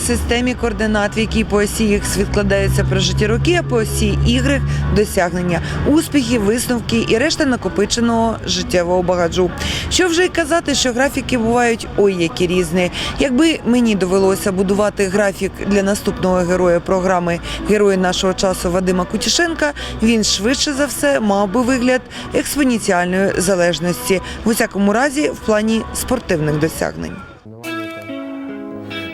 системі координат, в якій по осі Х відкладаються прожиті роки, а по осі Y – досягнення, успіхи, висновки і решта накопиченого життєвого багаджу. Що вже й казати, що графіки бувають ой які різні. Якби мені довелося будувати графік для наступного героя програми Герої нашого часу Вадима Кутішенка, він швидше за все мав би вигляд експоніціальної залежності, в усякому разі в плані спортивних досягнень.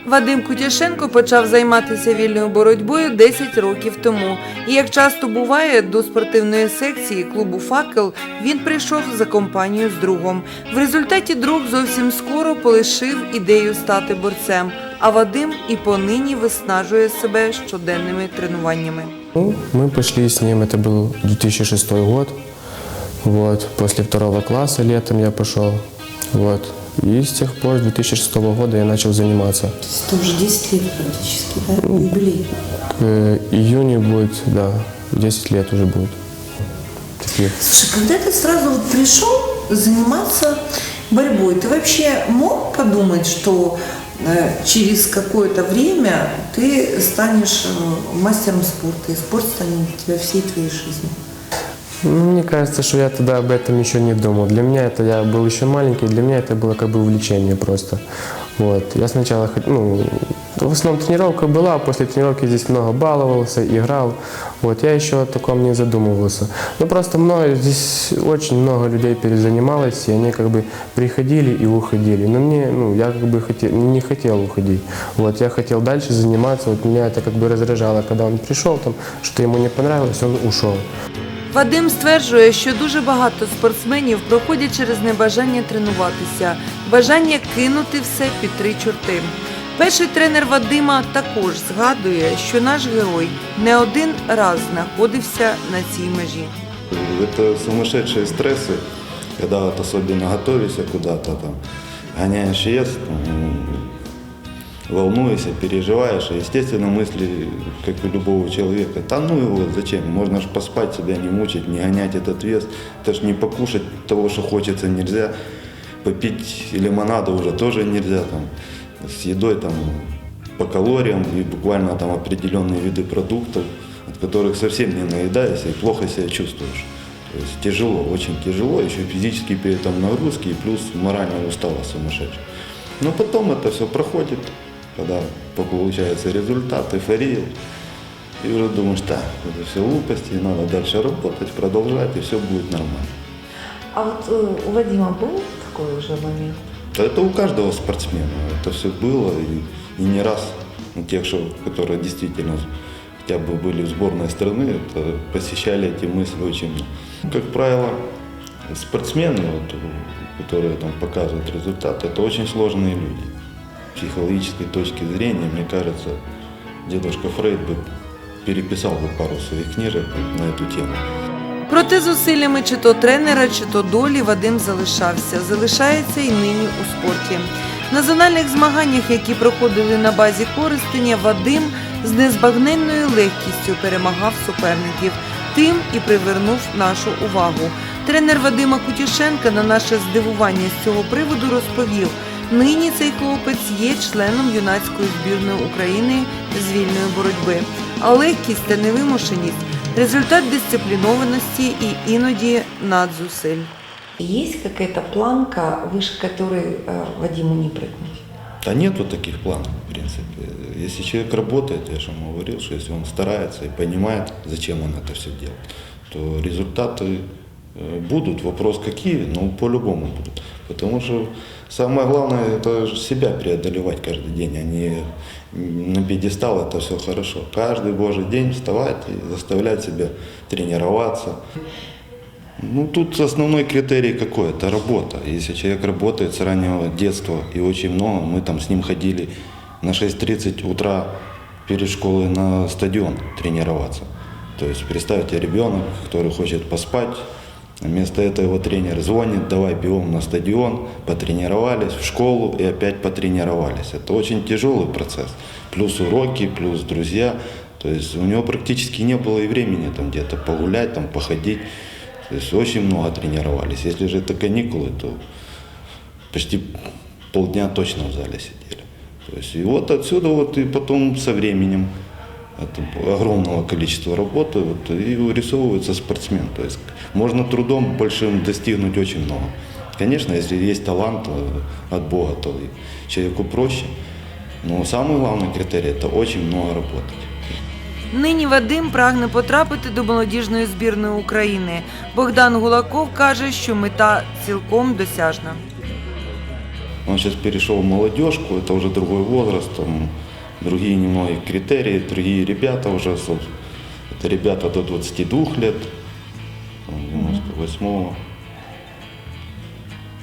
Вадим Кутяшенко почав займатися вільною боротьбою 10 років тому. І як часто буває, до спортивної секції клубу Факел він прийшов за компанію з другом. В результаті друг зовсім скоро полишив ідею стати борцем. А Вадим і понині виснажує себе щоденними тренуваннями. Ну, мы пошли с ним, это был 2006 год. Вот, после второго класса летом я пошел. Вот. И с тех пор, с 2006 года я начал заниматься. Это уже 10 лет практически, да? Юбилей. К э, июню будет, да, 10 лет уже будет. Таких. Слушай, когда ты сразу вот пришел заниматься борьбой, ты вообще мог подумать, что э, через какое-то время ты станешь э, мастером спорта, и спорт станет для тебя всей твоей жизнью? Ну, мне кажется, что я тогда об этом еще не думал. Для меня это, я был еще маленький, для меня это было как бы увлечение просто. Вот. Я сначала, ну, в основном тренировка была, а после тренировки здесь много баловался, играл. Вот. Я еще о таком не задумывался. Ну, просто много, здесь очень много людей перезанималось, и они как бы приходили и уходили. Но мне, ну, я как бы хотел, не хотел уходить. Вот. Я хотел дальше заниматься, вот меня это как бы раздражало, когда он пришел, там, что ему не понравилось, он ушел. Вадим стверджує, що дуже багато спортсменів проходять через небажання тренуватися, бажання кинути все під три чорти. Перший тренер Вадима також згадує, що наш герой не один раз знаходився на цій межі. Это сумасшедшие стрессы, когда вот особенно готовишься куда-то, там, гоняешь вес, там, волнуешься, переживаешь, и, естественно, мысли, как у любого человека, да ну его, зачем, можно же поспать, себя не мучить, не гонять этот вес, это ж не покушать того, что хочется, нельзя, попить лимонада уже тоже нельзя, там, с едой там по калориям и буквально там определенные виды продуктов, от которых совсем не наедаешься и плохо себя чувствуешь. То есть тяжело, очень тяжело, еще физически при этом нагрузки и плюс моральная усталость сумасшедшая. Но потом это все проходит, когда получается результат, эйфория, и уже думаешь, да, это все глупости, надо дальше работать, продолжать, и все будет нормально. А вот э, у Вадима был такой уже момент? Да Это у каждого спортсмена. Это все было и, и не раз у тех, что, которые действительно хотя бы были в сборной страны, это посещали эти мысли очень много. Как правило, спортсмены, вот, которые там показывают результаты, это очень сложные люди. С психологической точки зрения, мне кажется, дедушка Фрейд бы переписал бы пару своих книжек на эту тему. Проте зусиллями чи то тренера, чи то долі Вадим залишався, залишається і нині у спорті. На зональних змаганнях, які проходили на базі Коростеня, Вадим з незбагненною легкістю перемагав суперників. Тим і привернув нашу увагу. Тренер Вадима Кутішенка на наше здивування з цього приводу розповів: нині цей хлопець є членом юнацької збірної України з вільної боротьби. А легкість та невимушеність результат дисциплінованості і іноді надзусиль. Есть какая-то планка, выше которой э, Вадиму не прыгнуть? Да нету таких планов, в принципе. Если человек работает, я же ему говорил, что если он старается и понимает, зачем он это все делает, то результаты э, будут. Вопрос какие, но по-любому будут. Потому что самое главное это себя преодолевать каждый день, а не на пьедестал это все хорошо. Каждый божий день вставать и заставлять себя тренироваться. Ну, тут основной критерий какой? Это работа. Если человек работает с раннего детства и очень много, мы там с ним ходили на 6.30 утра перед школой на стадион тренироваться. То есть представьте, ребенок, который хочет поспать, вместо этого тренер звонит, давай бегом на стадион, потренировались, в школу и опять потренировались. Это очень тяжелый процесс. Плюс уроки, плюс друзья. То есть у него практически не было и времени там где-то погулять, там походить. То есть очень много тренировались. Если же это каникулы, то почти полдня точно в зале сидели. То есть, и вот отсюда вот и потом со временем от огромного количества работы вот, и вырисовывается спортсмен. То есть можно трудом большим достигнуть очень много. Конечно, если есть талант э, от Бога, то и человеку проще. Но самый главный критерий – это очень много работать. Нині Вадим прагне потрапити до молодіжної збірної України. Богдан Гулаков каже, що мета цілком досяжна. Он сейчас перешел в молодежку, это уже другой возраст, там другие немного критерии, другие ребята уже, это ребята до 22 лет, там, 98-го.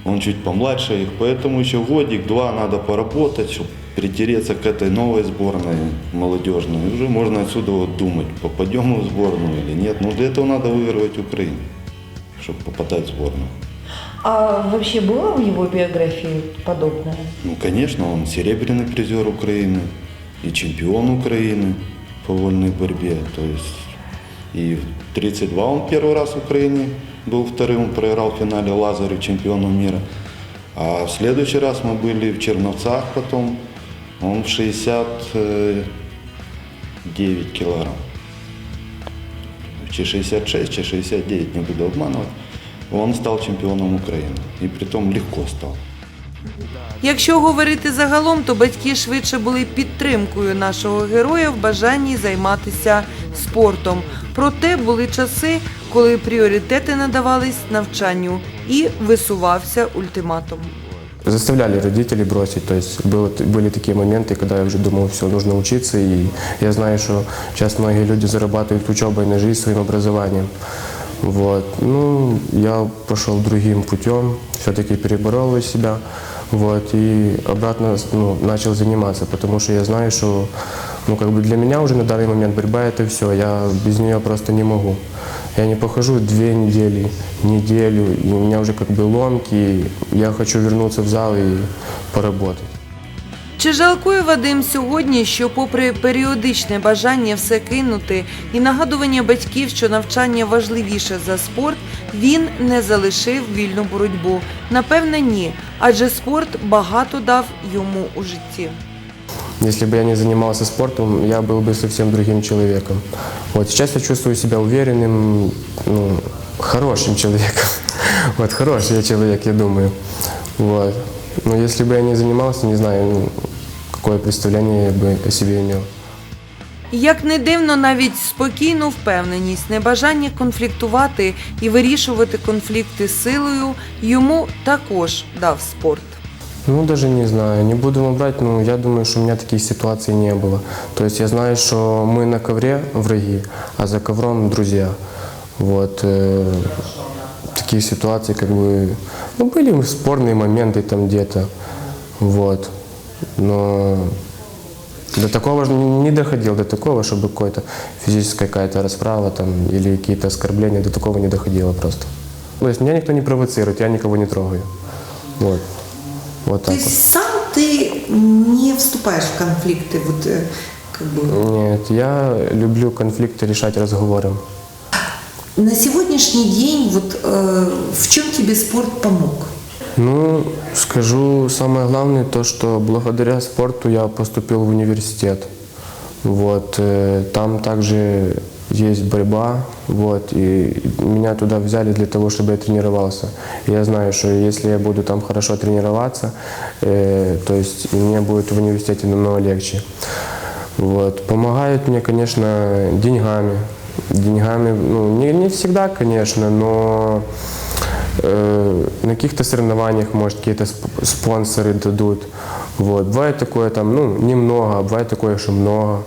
Он чуть помладше их, поэтому еще годик-два надо поработать, чтобы притереться к этой новой сборной молодежной. И уже можно отсюда вот думать, попадем мы в сборную или нет. Но для этого надо выигрывать Украину, чтобы попадать в сборную. А вообще было в его биографии подобное? Ну, конечно, он серебряный призер Украины и чемпион Украины по вольной борьбе. То есть и в 32 он первый раз в Украине был вторым, проиграл в финале Лазарю, чемпиону мира. А в следующий раз мы были в Черновцах потом, он в 69 килограмм. Чи 66, чи 69, не буду обманывать. Он стал чемпионом Украины. И притом легко стал. Якщо говорити загалом, то батьки швидше були підтримкою нашого героя в бажанні займатися спортом. Проте були часи, коли пріоритети надавались навчанню і висувався ультиматум. Заставляли родители бросить, то есть было, были такие моменты, когда я уже думал, все, нужно учиться, и я знаю, что сейчас многие люди зарабатывают учебой на жизнь своим образованием. Вот. Ну, я пошел другим путем, все-таки переборол себя, Вот, и обратно ну, начал заниматься, потому что я знаю, что ну, как бы для меня уже на данный момент борьба это все, я без нее просто не могу. Я не похожу две недели, неделю, и у меня уже как бы ломки, я хочу вернуться в зал и поработать. Чи жалкує Вадим сьогодні, що, попри періодичне бажання все кинути і нагадування батьків, що навчання важливіше за спорт, він не залишив вільну боротьбу? Напевне, ні, адже спорт багато дав йому у житті. Если бы я не занимался спортом, я был бы совсем другим человеком. Вот сейчас я чувствую себя уверенным, ну, хорошим человеком. Вот хороший я человек, я думаю. Вот. Но если бы я не занимался, не знаю, ну, какое представление я бы о себе имел. Як не дивно, навіть спокійну впевненість, небажання конфліктувати і вирішувати конфлікти силою йому також дав спорт. Ну, даже не знаю, не буду вам брать, но я думаю, что у меня таких ситуаций не было. То есть я знаю, что мы на ковре враги, а за ковром друзья. Вот. э, таких ситуаций как бы... Ну, были спорные моменты там где-то. Вот. Но до такого же не доходил, до такого, чтобы какой-то физическая какая-то расправа там или какие-то оскорбления, до такого не доходило просто. То есть меня никто не провоцирует, я никого не трогаю. Вот. Вот То так вот. есть сам ты не вступаешь в конфликты, вот э, как бы. Нет, я люблю конфликты решать разговором. На сегодняшний день вот э, в чем тебе спорт помог? Ну, скажу самое главное, то, что благодаря спорту я поступил в университет. Вот, э, там также есть борьба, вот, и меня туда взяли для того, чтобы я тренировался. Я знаю, что если я буду там хорошо тренироваться, э, то есть мне будет в университете намного легче. Вот. Помогают мне, конечно, деньгами. Деньгами, ну, не, не всегда, конечно, но э, на каких-то соревнованиях, может, какие-то сп- спонсоры дадут. Вот. Бывает такое там, ну, немного, а бывает такое, что много.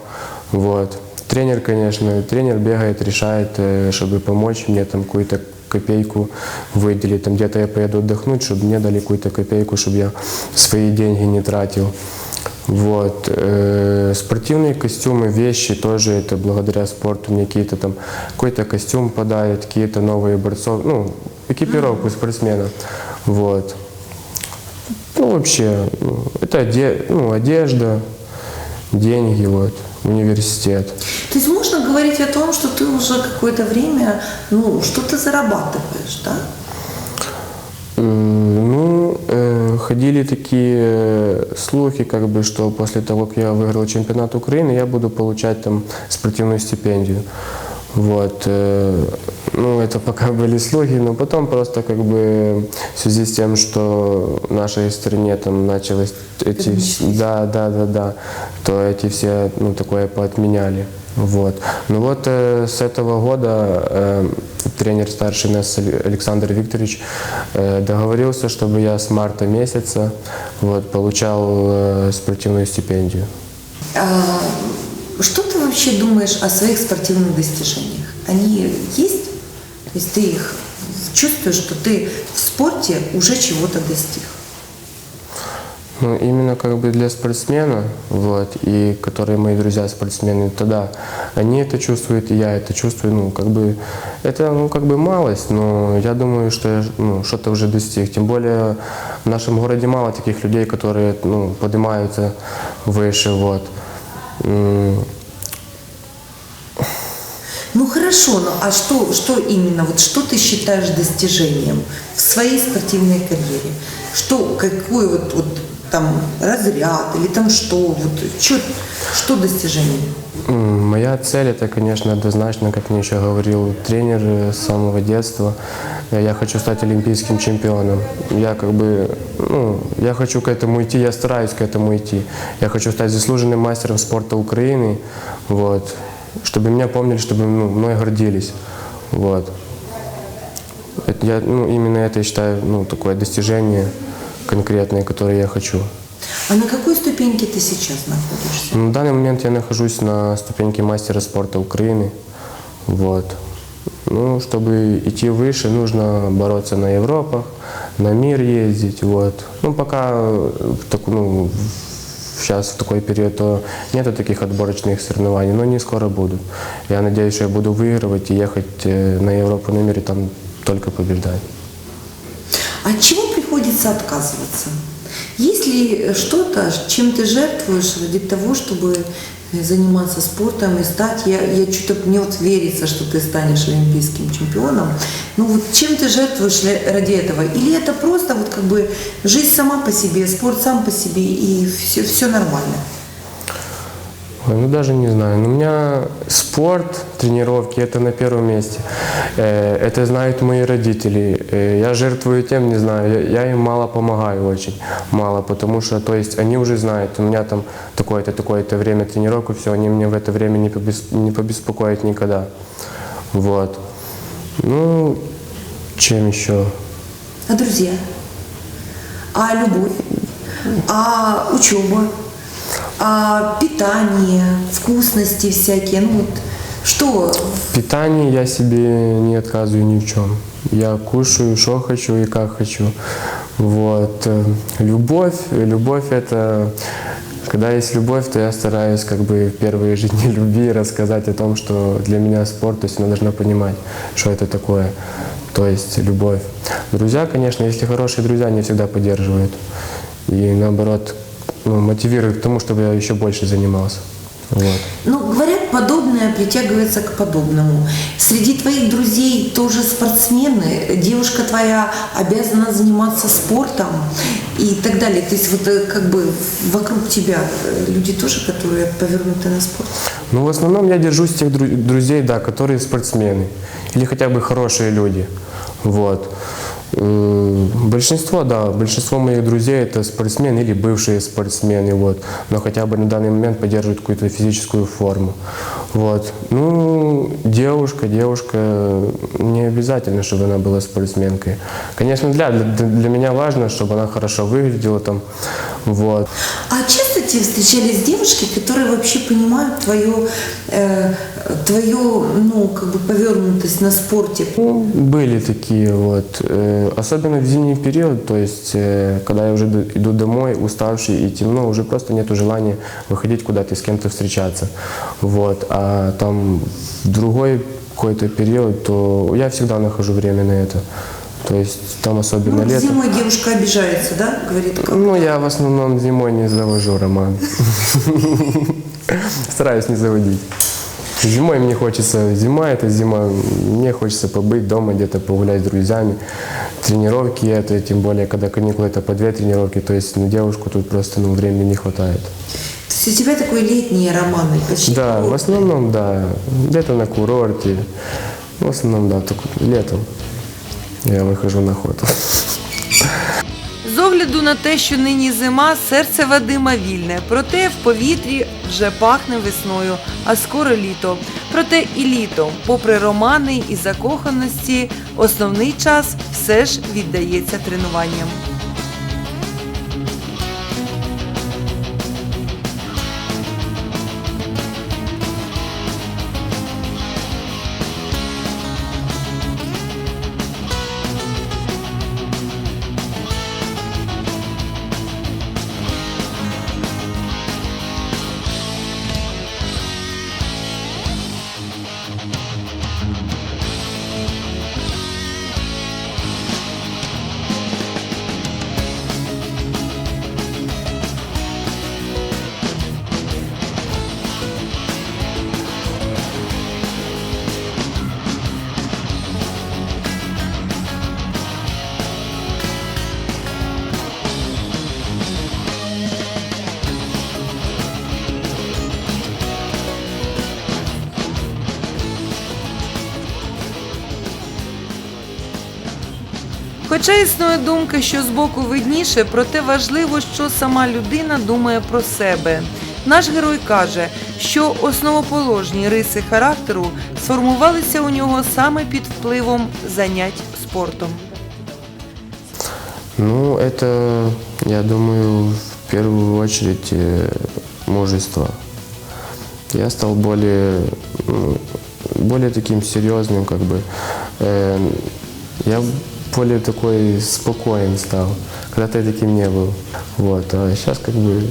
Вот. Тренер, конечно, тренер бегает, решает, э, чтобы помочь мне там какую-то копейку выделить. Там где-то я поеду отдохнуть, чтобы мне дали какую-то копейку, чтобы я свои деньги не тратил. Вот. э, спортивные костюмы, вещи тоже это благодаря спорту. Мне какие-то там какой-то костюм подарят, какие-то новые борцов, ну, экипировку спортсмена. Вот. Ну, вообще, ну, это оде- ну, одежда, деньги, вот, университет. То есть можно говорить о том, что ты уже какое-то время, ну, что-то зарабатываешь, да? М, Ну, э, ходили такие э, слухи, как бы, что после того, как я выиграл чемпионат Украины, я буду получать там спортивную стипендию. Вот. э, ну, это пока были слухи, но потом просто как бы в связи с тем, что в нашей стране там началось эти... Да, да, да, да. То эти все, ну, такое поотменяли. Вот. Ну вот э, с этого года э, тренер старший нас Але- Александр Викторович э, договорился, чтобы я с марта месяца вот, получал э, спортивную стипендию. А, что ты вообще думаешь о своих спортивных достижениях? Они есть? То есть ты их чувствуешь, что ты в спорте уже чего-то достиг? Ну, именно как бы для спортсмена, вот, и которые мои друзья спортсмены, то да, они это чувствуют, и я это чувствую, ну, как бы, это, ну, как бы малость, но я думаю, что я, ну, что-то уже достиг. Тем более в нашем городе мало таких людей, которые, ну, поднимаются выше, вот. Ну хорошо, ну а что, что именно, вот что ты считаешь достижением в своей спортивной карьере? Что, какой вот, вот там разряд или там что, вот что, что достижение? Моя цель это, конечно, однозначно, как мне еще говорил тренер э, с самого детства. э, Я хочу стать олимпийским чемпионом. Я как бы, ну, я хочу к этому идти, я стараюсь к этому идти. Я хочу стать заслуженным мастером спорта Украины, вот, чтобы меня помнили, чтобы ну, мной гордились, вот. Это я, ну, именно это я считаю, ну, такое достижение конкретное, которое я хочу. А на какой ступеньке ты сейчас находишься? На данный момент я нахожусь на ступеньке мастера спорта Украины. Вот. Ну, чтобы идти выше, нужно бороться на Европах, на мир ездить. Вот. Ну, пока в таку- ну, сейчас в такой период, то нету таких отборочных соревнований, но они скоро будут. Я надеюсь, что я буду выигрывать и ехать э, на Европу, на мир и там только побеждать. От чего приходится отказываться? Есть ли что-то, чем ты жертвуешь ради того, чтобы э, заниматься спортом и стать, я, я что-то, мне вот верится, что ты станешь олимпийским чемпионом, ну вот чем ты жертвуешь ради этого? Или это просто вот как бы жизнь сама по себе, спорт сам по себе и все, все нормально? Ну даже не знаю. Но у меня спорт, тренировки это на первом месте. Э, Это знают мои родители. Э, Я жертвую тем, не знаю, я, им мало помогаю очень, мало, потому что, то есть, они уже знают, у меня там такое-то, такое-то время тренировок, и все, они мне в это время не, побес- не побеспокоят никогда. Вот. Ну, чем еще? А друзья? А любовь? А учеба? А питание, вкусности всякие? Ну вот что? В питании я себе не отказываю ни в чем. Я кушаю, что хочу и как хочу. Вот. Э, Любовь, любовь это, когда есть любовь, то я стараюсь как бы в первые же дни любви рассказать о том, что для меня спорт, то есть она должна понимать, что это такое. То есть любовь. Друзья, конечно, если хорошие друзья, они всегда поддерживают. И наоборот, ну, мотивируют к тому, чтобы я еще больше занимался. Вот. Ну, говорят, подобное притягивается к подобному. Среди твоих друзей тоже спортсмены, девушка твоя обязана заниматься спортом и так далее. То есть вот э, как бы вокруг тебя э, люди тоже, которые повернуты на спорт. Ну, в основном я держусь тех дру- друзей, да, которые спортсмены. Или хотя бы хорошие люди. Вот. Большинство, да, большинство моих друзей это спортсмены или бывшие спортсмены, вот, но хотя бы на данный момент поддерживают какую-то физическую форму. Вот. Ну, девушка, девушка, не обязательно, чтобы она была спортсменкой. Конечно, для, для, для меня важно, чтобы она хорошо выглядела там, вот. А часто тебе встречались девушки, которые вообще понимают твою, э, твою ну, как бы повернутость на спорте? Ну, были такие вот. Э, Особенно в зимний период, то есть, э, когда я уже иду домой, уставший и темно, уже просто нет желания выходить куда-то и с кем-то встречаться. Вот. А там в другой какой-то период, то я всегда нахожу время на это. То есть там особенно Ну, летом. зимой девушка обижается, да? Говорит, как? Ну, я в основном зимой не завожу роман. Стараюсь не заводить. Зимой мне хочется, зима это зима, мне хочется побыть дома, где-то погулять с друзьями. тренировки это, тем более, когда каникулы, это по две тренировки, то есть на девушку тут просто ну, времени не хватает. То есть у тебя такой летний роман, почти Да, в основном, да, где-то на курорте, в основном, да, только летом я вихожу на охоту. З огляду на те, що нині зима, серце Вадима вільне, проте в повітрі вже пахне весною, а скоро літо. Проте і літо, попри романи і закоханості, основний час все ж віддається тренуванням. Хоча існує думка, що збоку видніше, проте важливо, що сама людина думає про себе. Наш герой каже, що основоположні риси характеру сформувалися у нього саме під впливом занять спортом. Ну, это, я думаю, в первую очередь э, мужество. Я стал более, ну, более таким серьезным, как бы. Э, я более такой спокоен стал. Когда-то я таким не был. Вот, а сейчас как бы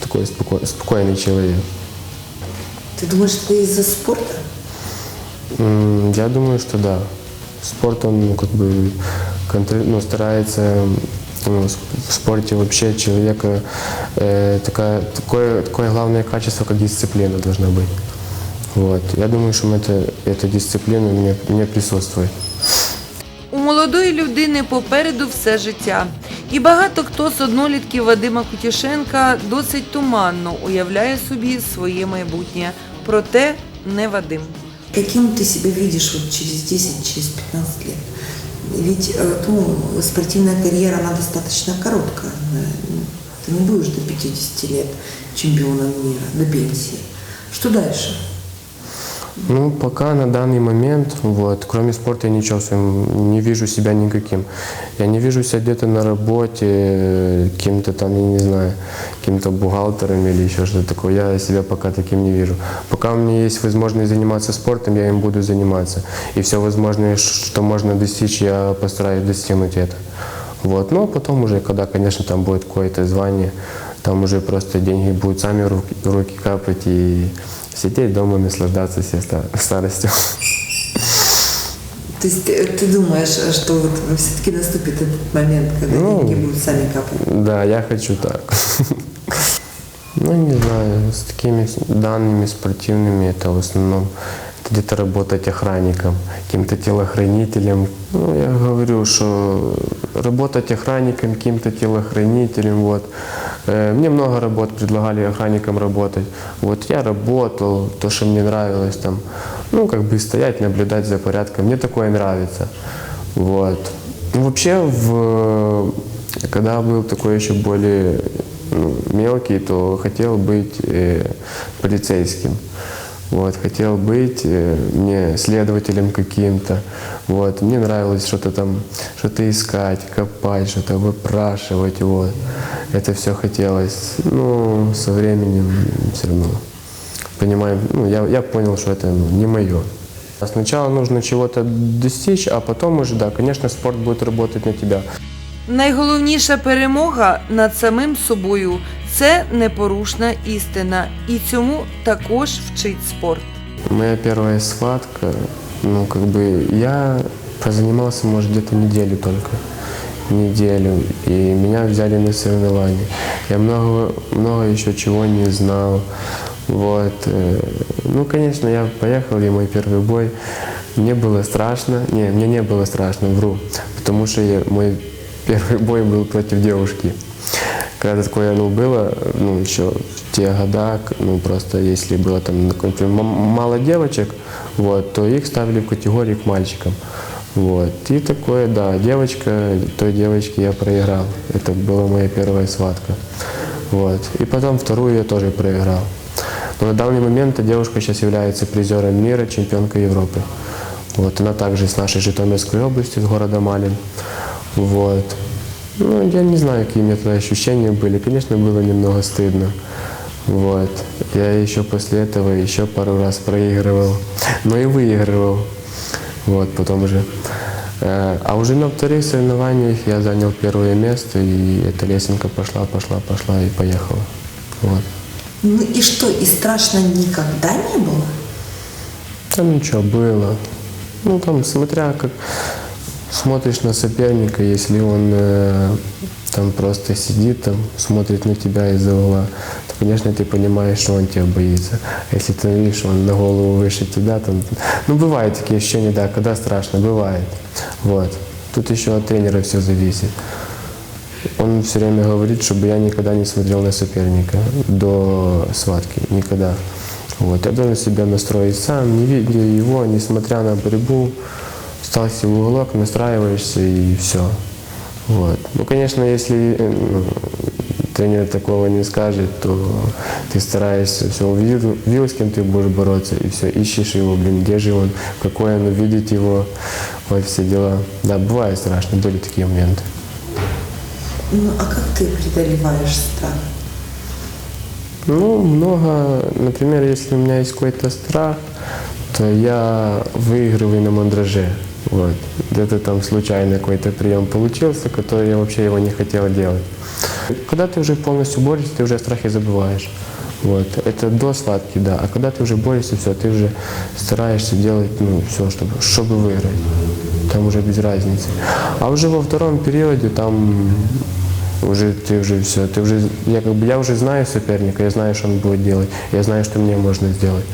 такой споко- спокойный человек. Ты думаешь, это из-за спорта? Я думаю, что да. Спорт, он ну, как бы контр- ну, старается ну, в спорте вообще человека э, такая, такое, такое главное качество, как дисциплина должна быть. Вот. Я думаю, что это, эта дисциплина мне, мне присутствует. У молодої людини попереду все життя. І багато хто з однолітків Вадима Кутішенка досить туманно уявляє собі своє майбутнє. Проте не Вадим. Каким ты себя видишь вот через 10, через 15 лет? Ведь э, ну, спортивная карьера, она достаточно короткая. Э, Ты не будешь до 50 лет чемпионом мира, до пенсии. Что дальше? Ну, пока на данный момент, вот, кроме спорта я ничего в своем не вижу себя никаким. Я не вижу себя где-то на работе, э, кем-то там, я не знаю, каким-то бухгалтером или еще что-то такое. Я себя пока таким не вижу. Пока у меня есть возможность заниматься спортом, я им буду заниматься. И все возможное, что можно достичь, я постараюсь достигнуть это. Вот. Но потом уже, когда, конечно, там будет какое-то звание, там уже просто деньги будут сами в руки, в руки капать и сидеть дома, наслаждаться всей ста- старостью. То есть ты, ты думаешь, э, что вот все-таки наступит этот момент, когда Ну, деньги будут сами капать? Да, я хочу так. Ну, не знаю, с такими данными спортивными это в основном где-то работать охранником, каким-то телохранителем. Ну, я говорю, что работать охранником, каким-то телохранителем, вот. Э, Мне много работ предлагали охранником работать. Вот я работал, то, что мне нравилось там, ну, как бы стоять, наблюдать за порядком. Мне такое нравится. Вот. Ну, вообще, в, когда был такой еще более ну, мелкий, то хотел быть э, полицейским. Вот, хотел быть э, мне следователем каким-то. Вот, мне нравилось что-то там, что-то искать, копать, что-то выпрашивать. Вот. Это все хотелось. Ну, со временем все равно понимаю, ну, я, я понял, что это ну, не мое. Сначала нужно чего-то достичь, а потом уже, да, конечно, спорт будет работать на тебя. Найголовніша перемога над самим собою це непорушна істина, і цьому також вчить спорт. Моя первая схватка, ну, как бы, я позанимался, может, где-то неделю только. Неделю. И меня взяли на соревнования. Я много, много еще чего не знал. Вот. э, Ну, конечно, я поехал, и мой первый бой. Мне было страшно. Не, мне не было страшно, вру. Потому что я- мой первый бой был против девушки. Когда такое ну, было, ну, еще в те года, ну, просто если было там, например, мало девочек, вот, то их ставили в категорию к мальчикам. Вот. И такое, да, девочка, той девочке я проиграл. Это была моя первая схватка. Вот. И потом вторую я тоже проиграл. Но на данный момент эта девушка сейчас является призером мира, чемпионкой Европы. Вот. Она также с нашей Житомирской области, с города Малин. Вот. Ну, я не знаю, какие у меня тогда ощущения были. Конечно, было немного стыдно. Вот. Я еще после этого еще пару раз проигрывал, но и выигрывал. Вот, потом уже. Э, А уже на вторых соревнованиях я занял первое место, и эта лесенка пошла, пошла, пошла и поехала. Вот. Ну и что, и страшно никогда не было? Там ничего было. Ну, там, смотря как смотришь на соперника, если он э, там просто сидит, там, смотрит на тебя из-за угла, то, конечно, ты понимаешь, что он тебя боится. А если ты видишь, он на голову выше тебя, там, ну, бывают такие ощущения, да, когда страшно, бывает. Вот. Тут еще от тренера все зависит. Он все время говорит, чтобы я никогда не смотрел на соперника до схватки, никогда. Вот. Я должен себя настроить сам, не видя его, несмотря на борьбу, ставься в уголок, настраиваешься и все. Вот. Ну, конечно, если э, тренер такого не скажет, то ты стараешься, все, увидел, увидел, с кем ты будешь бороться, и все, ищешь его, блин, где же он, какой он, увидеть его, вот все дела. Да, бывает страшно, были такие моменты. Ну а как ты преодолеваешь страх? Ну, много, например, если у меня есть какой-то страх, то я выигрываю на мандраже. Вот. Где-то там случайно какой-то прием получился, который я вообще его не хотел делать. Когда ты уже полностью борешься, ты уже о страхе забываешь. Вот. Это до схватки, да. А когда ты уже борешься, все, ты уже стараешься делать ну, все, чтобы, чтобы выиграть. Там уже без разницы. А уже во втором периоде там уже ты уже все, ты уже, я как бы я уже знаю соперника, я знаю, что он будет делать, я знаю, что мне можно сделать.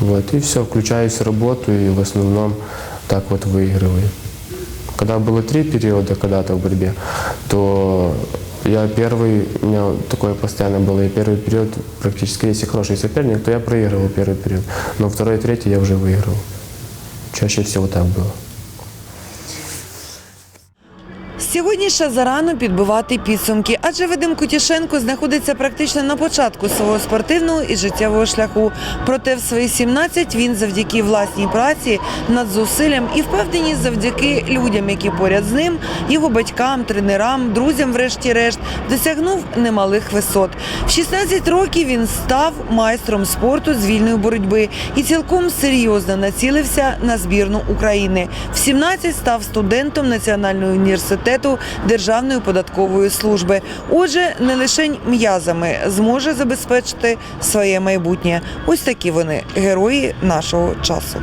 Вот, и все, включаюсь в работу и в основном так вот выигрываю. Когда было три периода когда-то в борьбе, то я первый, у меня такое постоянно было, я первый период практически, если хороший соперник, то я проигрывал первый период, но второй и третий я уже выиграл. Чаще всего так было. Сьогодні зарано підбивати підсумки, адже Вадим Кутішенко знаходиться практично на початку свого спортивного і життєвого шляху. Проте в свої 17 він завдяки власній праці над зусиллям і впевненість завдяки людям, які поряд з ним, його батькам, тренерам, друзям, врешті-решт, досягнув немалих висот. В 16 років він став майстром спорту з вільної боротьби і цілком серйозно націлився на збірну України. В 17 став студентом Національного університету Державної податкової служби. Отже, не лише м'язами зможе забезпечити своє майбутнє. Ось такі вони герої нашого часу.